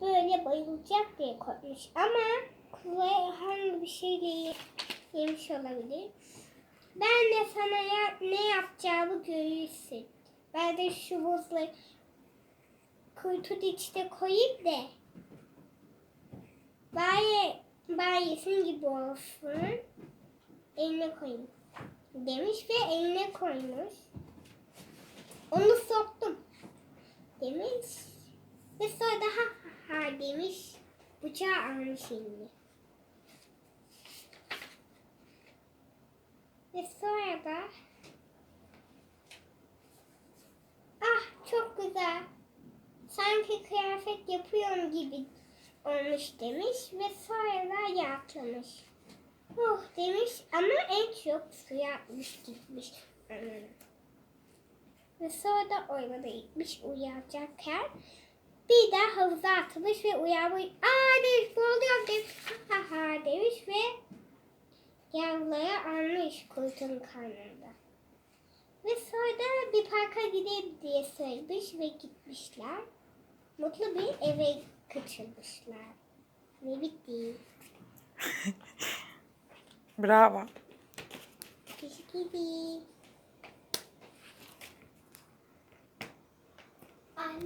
böyle bayılacak diye koymuş. Ama kulağı herhangi bir şeyle yemiş olabilir. Ben de sana ya, ne yapacağımı görürsün. Ben de şu buzları kuytunun içine koyayım da bari yesin gibi olsun. Eline koyayım demiş ve eline koymuş. Onu soktum demiş. Ve sonra daha. Bıçağı almış eline. Ve sonra da ah çok güzel. Sanki kıyafet yapıyorum gibi olmuş demiş ve sonra da yatlamış. Oh demiş ama en çok suya atmış gitmiş. Ve sonra da oymada gitmiş uyuyacakken bir daha havuza atılmış ve uyanmış. Aa demiş ne oluyor demiş. Ha ha demiş ve yavruları almış kuytunun karnında. Ve sonra bir parka gidelim diye söylemiş ve gitmişler. Mutlu bir eve kaçırmışlar. Ve bitti. Bravo. Teşekkür ederim.